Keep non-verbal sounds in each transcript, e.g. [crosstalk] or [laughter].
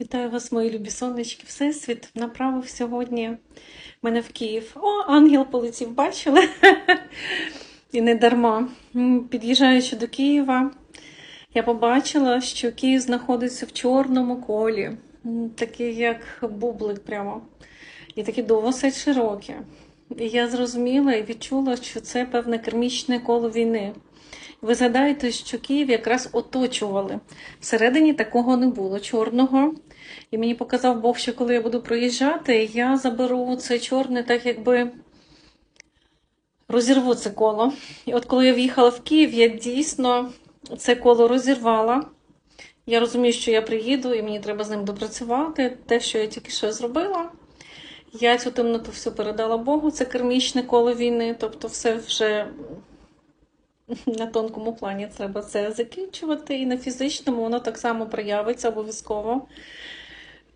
Вітаю вас, мої любі сонечки. Всесвіт направив сьогодні мене в Київ. О, ангел полетів, бачили? [laughs] І не дарма. Під'їжджаючи до Києва, я побачила, що Київ знаходиться в чорному колі, такий як бублик прямо. І такі досить широкі. І я зрозуміла і відчула, що це певне кермічне коло війни. Ви згадаєте, що Київ якраз оточували. Всередині такого не було чорного. І мені показав Бог, що коли я буду проїжджати, я заберу це чорне, так якби розірву це коло. І от коли я в'їхала в Київ, я дійсно це коло розірвала. Я розумію, що я приїду і мені треба з ним допрацювати. Те, що я тільки що зробила. Я цю темноту всю передала Богу, це кермічне коло війни, тобто все вже [laughs] на тонкому плані треба це закінчувати, і на фізичному воно так само проявиться обов'язково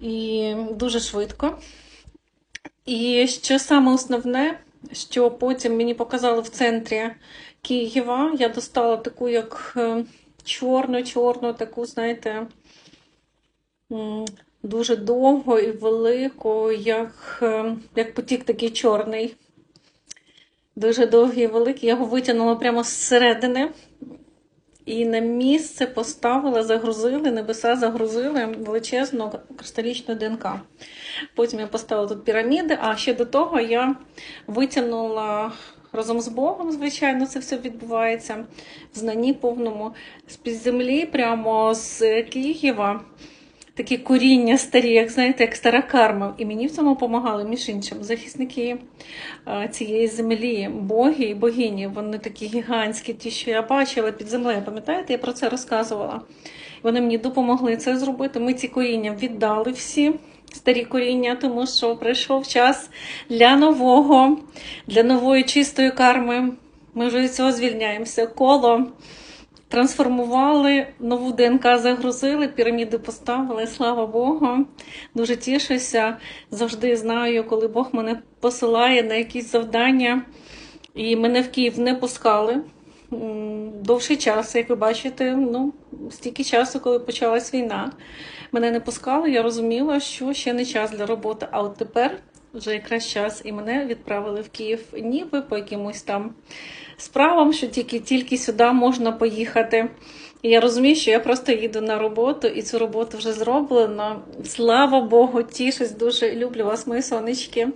і дуже швидко. І що саме основне, що потім мені показали в центрі Києва, я достала таку як чорну-чорну, таку, знаєте, дуже довгу і велику, як, е, як потік такий чорний. Дуже довгий і великий. Я його витягнула прямо зсередини. І на місце поставила, загрузили, небеса загрузили величезну кристалічну ДНК. Потім я поставила тут піраміди, а ще до того я витягнула разом з Богом, звичайно, це все відбувається в знанні повному з-під землі, прямо з Києва. Такі коріння старі, як знаєте, як стара карма. І мені в цьому допомагали, між іншим, захисники е, цієї землі, боги і богині. Вони такі гігантські, ті, що я бачила під землею. Пам'ятаєте, я про це розказувала. Вони мені допомогли це зробити. Ми ці коріння віддали всі. Старі коріння, тому що прийшов час для нового, для нової чистої карми. Ми вже від цього звільняємося. Коло трансформували, нову ДНК загрузили, піраміди поставили, слава Богу. Дуже тішуся. Завжди знаю, коли Бог мене посилає на якісь завдання. І мене в Київ не пускали. Довший час, як ви бачите, ну, стільки часу, коли почалась війна, мене не пускали. Я розуміла, що ще не час для роботи. А от тепер вже якраз час, і мене відправили в Київ, ніби по якимось там справам, що тільки, тільки сюди можна поїхати. І я розумію, що я просто їду на роботу, і цю роботу вже зроблено. Слава Богу, тішусь дуже. Люблю вас, мої сонечки.